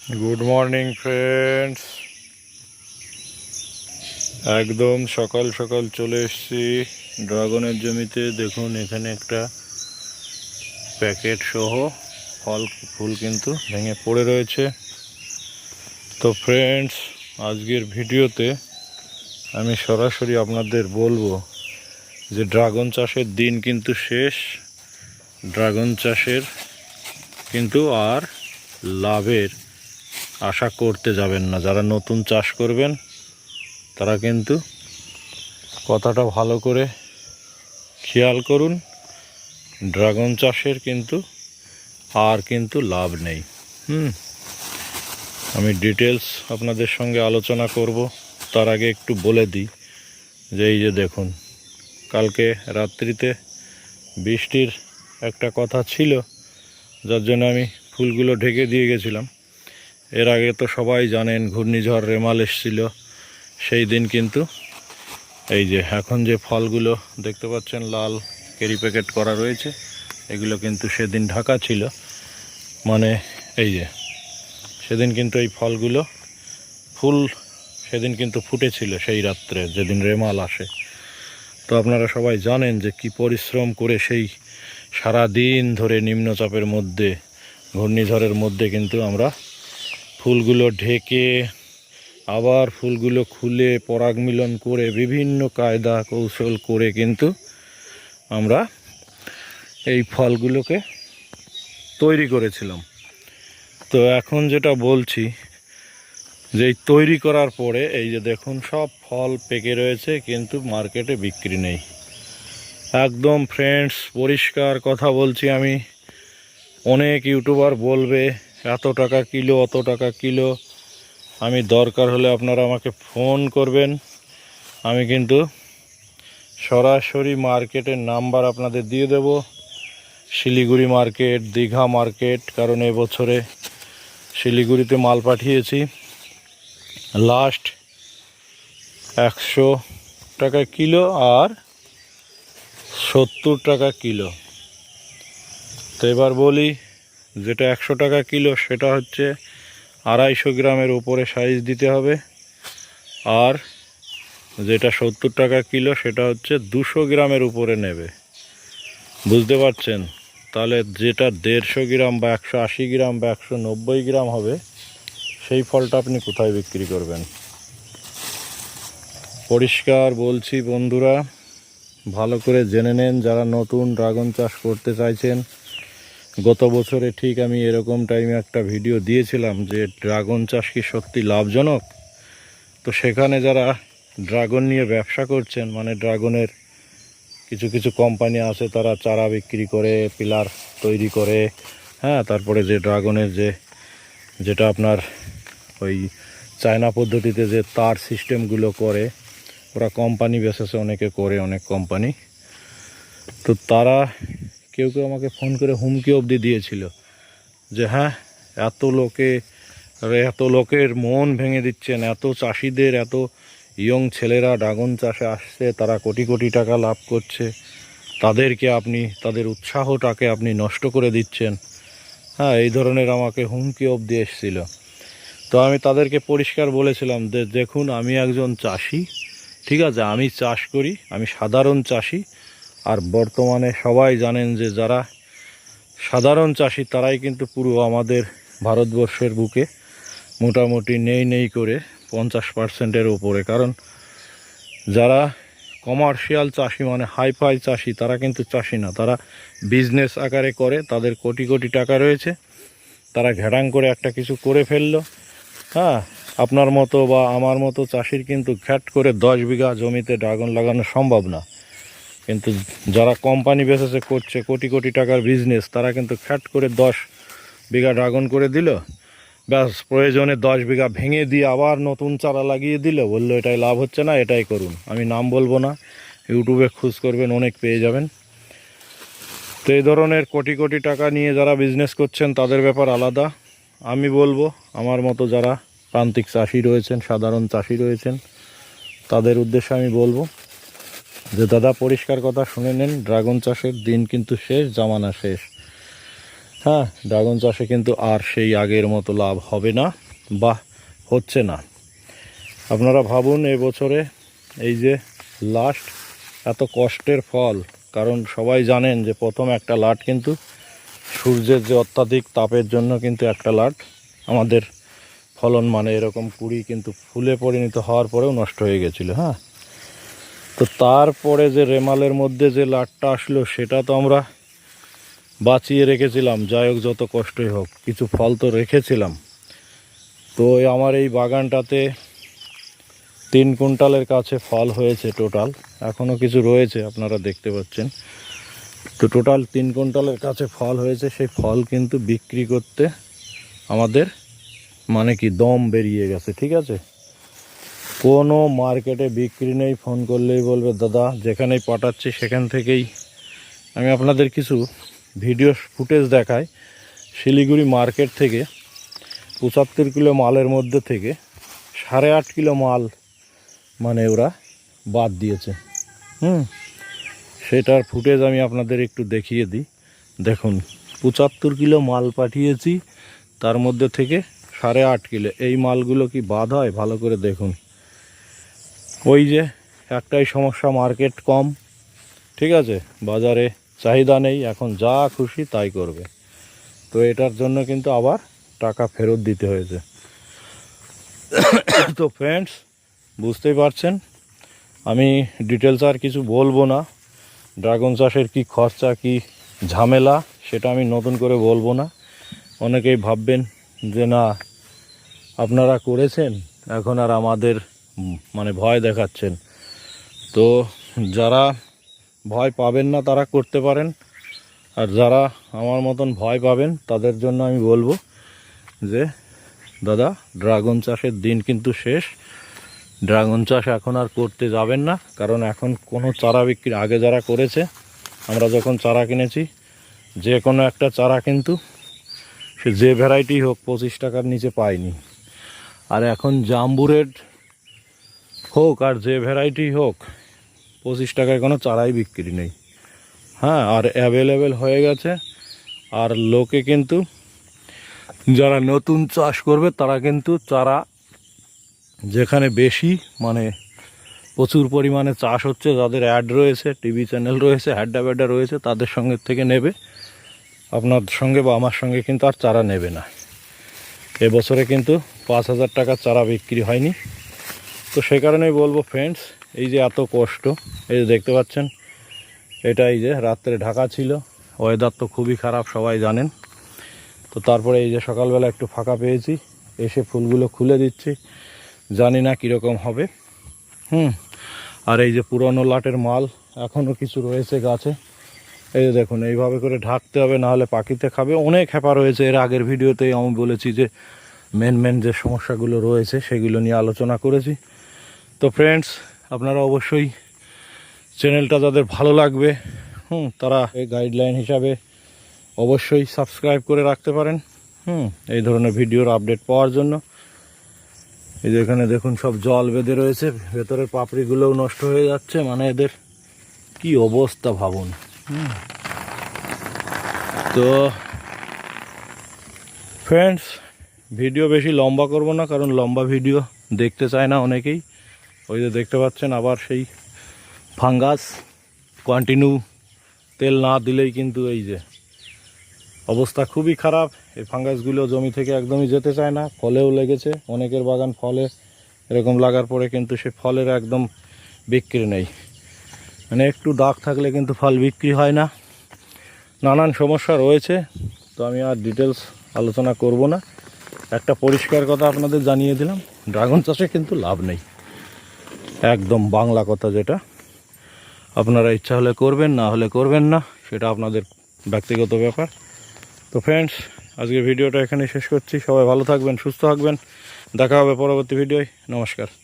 Good morning friends একদম সকাল সকাল চলে এসেছি ড্রাগনের জমিতে। দেখুন, এখানে একটা প্যাকেট সহ ফল, ফুল কিন্তু ভেঙে পড়ে রয়েছে। তো ফ্রেন্ডস আজকের ভিডিওতে আমি সরাসরি আপনাদের বলব যে ড্রাগন চাষের দিন কিন্তু শেষ। ড্রাগন চাষের কিন্তু আর লাভের আশা করতে যাবেন না। যারা নতুন চাষ করবেন, তারা কিন্তু কথাটা ভালো করে খেয়াল করুন। ড্রাগন চাষের কিন্তু আর কিন্তু লাভ নেই। হুম, আমি ডিটেলস আপনাদের সঙ্গে আলোচনা করব। তার আগে একটু বলে দিই যে এই যে দেখুন, কালকে রাত্রিতে বৃষ্টির একটা কথা ছিল, যার জন্য আমি ফুলগুলো ঢেকে দিয়ে গেছিলাম। এর আগে তো সবাই জানেন ঘূর্ণিঝড় রেমাল এসছিল, সেই দিন কিন্তু এই যে এখন যে ফলগুলো দেখতে পাচ্ছেন, লাল কেরি প্যাকেট করা রয়েছে, এগুলো কিন্তু সেদিন ঢাকা ছিল। মানে এই যে সেদিন কিন্তু এই ফলগুলো ফুল সেদিন কিন্তু ফুটেছিল সেই রাত্রে, যেদিন রেমাল আসে। তো আপনারা সবাই জানেন যে কি পরিশ্রম করে সেই সারা দিন ধরে নিম্নচাপের মধ্যে, ঘূর্ণিঝড়ের মধ্যে কিন্তু আমরা ফুলগুলো ঢেকে, আবার ফুলগুলো খুলে পরাগ মিলন করে বিভিন্ন কায়দা কৌশল করে কিন্তু আমরা এই ফলগুলোকে তৈরি করেছিলাম। তো এখন যেটা বলছি, যে এই তৈরি করার পরে এই যে দেখুন সব ফল পেকে রয়েছে, কিন্তু মার্কেটে বিক্রি নেই। একদম ফ্রেন্ডস পরিষ্কার কথা বলছি আমি। অনেক ইউটিউবার বলবে এত টাকা কিলো, অত টাকা কিলো। আমি দরকার হলে আপনারা আমাকে ফোন করবেন। আমি কিন্তু সরাসরি মার্কেটের নাম্বার আপনাদের দিয়ে দেব। শিলিগুড়ি মার্কেট, দীঘা মার্কেট, কারণ এবছরে শিলিগুড়িতে মাল পাঠিয়েছি। লাস্ট একশো টাকা কিলো আর সত্তর টাকা কিলো। তো এবার বলি যেটা একশো টাকা কিলো, সেটা হচ্ছে আড়াইশো গ্রামের উপরে সাইজ দিতে হবে। আর যেটা সত্তর টাকা কিলো, সেটা হচ্ছে দুশো গ্রামের উপরে নেবে। বুঝতে পারছেন? তাহলে যেটা দেড়শো গ্রাম বা একশো আশি গ্রাম বা একশো নব্বই গ্রাম হবে, সেই ফলটা আপনি কোথায় বিক্রি করবেন? পরিষ্কার বলছি বন্ধুরা, ভালো করে জেনে নেন যারা নতুন ড্রাগন চাষ করতে চাইছেন। গত বছরে ঠিক আমি এরকম টাইমে একটা ভিডিও দিয়েছিলাম যে ড্রাগন চাষ কি সত্যি লাভজনক? তো সেখানে যারা ড্রাগন নিয়ে ব্যবসা করছেন মানে ড্রাগনের কিছু কিছু কোম্পানি আছে, তারা চারা বিক্রি করে পিলার তৈরি করে হ্যাঁ তারপরে যে ড্রাগনের যে, যেটা আপনার ওই চায়না পদ্ধতিতে যে তার সিস্টেমগুলো করে, ওরা কোম্পানি বেসেসে অনেকে করে, অনেক কোম্পানি তো তারা কেউ কেউ আমাকে ফোন করে হুমকি অবধি দিয়েছিল যে হ্যাঁ এত লোকে এত লোকের মন ভেঙে দিচ্ছেন, এত চাষিদের, এত ইয়ং ছেলেরা ড্রাগন চাষে আসছে, তারা কোটি কোটি টাকা লাভ করছে, তাদেরকে আপনি, তাদের উৎসাহটাকে আপনি নষ্ট করে দিচ্ছেন। হ্যাঁ এই ধরনের আমাকে হুমকি অবধি এসেছিল। তো আমি তাদেরকে পরিষ্কার বলেছিলাম যে, দেখুন, আমি একজন চাষি, ঠিক আছে? আমি চাষ করি, আমি সাধারণ চাষি আর বর্তমানে সবাই জানেন যে যারা সাধারণ চাষি, তারাই কিন্তু পুরো আমাদের ভারতবর্ষের বুকে মোটামুটি নেই নেই করে পঞ্চাশ পার্সেন্টের ওপরে। কারণ যারা কমার্শিয়াল চাষি মানে হাইফাই চাষি, তারা কিন্তু চাষি না। তারা বিজনেস আকারে করে, তাদের কোটি কোটি টাকা রয়েছে। তারা ঘেরাং করে একটা কিছু করে ফেলল। হ্যাঁ আপনার মতো বা আমার মতো চাষির কিন্তু ঘ্যাট করে দশ বিঘা জমিতে ড্রাগন লাগানো সম্ভব না। কিন্তু যারা কোম্পানি বেসেসে করছে কোটি কোটি টাকার বিজনেস তারা কিন্তু খ্যাট করে দশ বিঘা ড্রাগন করে দিল। ব্যাস, প্রয়োজনে দশ বিঘা ভেঙে দিয়ে আবার নতুন চারা লাগিয়ে দিল। বলল, এটাই লাভ হচ্ছে না, এটাই করুন। আমি নাম বলব না ইউটিউবে খোঁজ করবেন, অনেক পেয়ে যাবেন। তো এই ধরনের কোটি কোটি টাকা নিয়ে যারা বিজনেস করছেন, তাদের ব্যাপার আলাদা। আমি বলব, আমার মতো যারা প্রান্তিক চাষি রয়েছেন, সাধারণ চাষি রয়েছেন, তাদের উদ্দেশ্যে আমি বলব যে দাদা, পরিষ্কার কথা শুনে নেন, ড্রাগন চাষের দিন কিন্তু শেষ, জামানা শেষ। হ্যাঁ ড্রাগন চাষে কিন্তু আর সেই আগের মতো লাভ হবে না, বা হচ্ছে না। আপনারা ভাবুন এবছরে এই যে লাস্ট এত কষ্টের ফল, কারণ সবাই জানেন যে প্রথম একটা লাট কিন্তু সূর্যের যে অত্যাধিক তাপের জন্য কিন্তু একটা লাট, আমাদের ফলন মানে এরকম কুড়ি কিন্তু ফুলে পরিণত হওয়ার পরেও নষ্ট হয়ে গেছিল হ্যাঁ। তো তারপরে যে রেমালের মধ্যে যে লাটটা আসলো, সেটা তো আমরা বাঁচিয়ে রেখেছিলাম। যাই হোক, যত কষ্টই হোক, কিছু ফল তো রেখেছিলাম। তো আমার এই বাগানটাতে তিন কুইন্টালের কাছে ফল হয়েছে টোটাল। এখনও কিছু রয়েছে, আপনারা দেখতে পাচ্ছেন। তো টোটাল তিন কুইন্টালের কাছে ফল হয়েছে। সেই ফল কিন্তু বিক্রি করতে আমাদের মানে কি দম বেরিয়ে গেছে, ঠিক আছে? কোনো মার্কেটে বিক্রি নেই, ফোন করলেই বলবে, দাদা, যেখানেই পাঠাচ্ছি সেখান থেকেই আমি আপনাদের কিছু ভিডিও ফুটেজ দেখাই। শিলিগুড়ি মার্কেট থেকে পঁচাত্তর কিলো মালের মধ্যে থেকে সাড়ে আট কিলো মাল মানে ওরা বাদ দিয়েছে। হুম, সেটার ফুটেজ আমি আপনাদের একটু দেখিয়ে দিই। দেখুন, পঁচাত্তর কিলো মাল পাঠিয়েছি, তার মধ্যে থেকে সাড়ে আট কিলো। এই মালগুলো কি বাদ হয়? ভালো করে দেখুন। ওই যে একটাই সমস্যা মার্কেট কম। ঠিক আছে? বাজারে চাহিদা নেই, এখন যা খুশি তাই করবে। তো এটার জন্য কিন্তু আবার টাকা ফেরত দিতে হয়েছে। তো ফ্রেন্ডস বুঝতেই পারছেন? আমি ডিটেলস আর কিছু বলব না। ড্রাগন চাষের কি খরচা, কি ঝামেলা, সেটা আমি নতুন করে বলব না। অনেকেই ভাববেন যে না, আপনারা করেছেন, এখন আর আমাদের মানে ভয় দেখাচ্ছেন। তো যারা ভয় পাবেন না, তারা করতে পারেন। আর যারা আমার মতন ভয় পাবেন, তাদের জন্য আমি বলব যে, দাদা, ড্রাগন চাষের দিন কিন্তু শেষ। ড্রাগন চাষ এখন আর করতে যাবেন না, কারণ এখন কোনো চারা বিক্রি আগে যারা করেছে, আমরা যখন চারা কিনেছি, যে কোনো একটা চারা কিন্তু সে যে ভ্যারাইটি হোক, পঁচিশ টাকার নিচে পাইনি আর এখন জাম্বুরের হোক আর যে ভ্যারাইটি হোক, পঁচিশ টাকায় কোনো চারাই বিক্রি নেই। হ্যাঁ আর অ্যাভেলেবেল হয়ে গেছে। আর লোকে কিন্তু, যারা নতুন চাষ করবে, তারা কিন্তু চারা যেখানে বেশি মানে প্রচুর পরিমাণে চাষ হচ্ছে, যাদের অ্যাড রয়েছে টিভি চ্যানেল রয়েছে অ্যাড্ডা ব্যাড্ডা রয়েছে, তাদের সঙ্গে থেকে নেবে। আপনার সঙ্গে বা আমার সঙ্গে কিন্তু আর চারা নেবে না। এবছরে কিন্তু পাঁচ হাজার টাকার চারা বিক্রি হয়নি। তো সে কারণেই বলব ফ্রেন্ডস এই যে এত কষ্ট, এই যে দেখতে পাচ্ছেন, এটা এই যে রাত্রে ঢাকা ছিল ওয়েদার তো খুবই খারাপ, সবাই জানেন। তো তারপরে এই যে সকালবেলা একটু ফাঁকা পেয়েছি, এসে ফুলগুলো খুলে দিচ্ছি, জানি না কীরকম হবে। হুম, আর এই যে পুরনো লাটের মাল এখনও কিছু রয়েছে গাছে। এই যে দেখুন, এইভাবে করে ঢাকতে হবে নাহলে পাখিতে খাবে। অনেক হ্যাপা রয়েছে, এর আগের ভিডিওতেই আমি বলেছি যে মেন মেন যে সমস্যাগুলো রয়েছে, সেগুলো নিয়ে আলোচনা করেছি। তো ফ্রেন্ডস আপনারা অবশ্যই চ্যানেলটা যাদের ভালো লাগবে, হুম, তারা এই গাইডলাইন হিসাবে অবশ্যই সাবস্ক্রাইব করে রাখতে পারেন, হুম, এই ধরনের ভিডিওর আপডেট পাওয়ার জন্য এই যে এখানে দেখুন সব জল বেঁধে রয়েছে, ভেতরের পাপড়িগুলোও নষ্ট হয়ে যাচ্ছে মানে এদের কি অবস্থা ভাবুন। তো ফ্রেন্ডস ভিডিও বেশি লম্বা করব না, কারণ লম্বা ভিডিও দেখতে চায় না অনেকেই ওই যে দেখতে পাচ্ছেন আবার সেই ফাঙ্গাস। কন্টিনিউ তেল না দিলেই কিন্তু এই যে অবস্থা খুবই খারাপ। এই ফাঙ্গাসগুলো জমি থেকে একদমই যেতে চায় না, ফলেও লেগেছে। অনেকের বাগান ফলে, এরকম লাগার পরে কিন্তু সে ফলের একদম বিক্রি নেই। মানে একটু দাগ থাকলে কিন্তু ফল বিক্রি হয় না। নানান সমস্যা রয়েছে, তো আমি আর ডিটেলস আলোচনা করব না। একটা পরিষ্কার কথা আপনাদের জানিয়ে দিলাম, ড্রাগন চাষে কিন্তু লাভ নেই। একদম বাংলা কথা যেটা। আপনারা ইচ্ছা হলে করবেন, না হলে করবেন না, সেটা আপনাদের ব্যক্তিগত ব্যাপার। তো ফ্রেন্ডস আজকে ভিডিওটা এখানে শেষ করছি। সবাই ভালো থাকবেন, সুস্থ থাকবেন। দেখা হবে পরবর্তী ভিডিওয়। নমস্কার।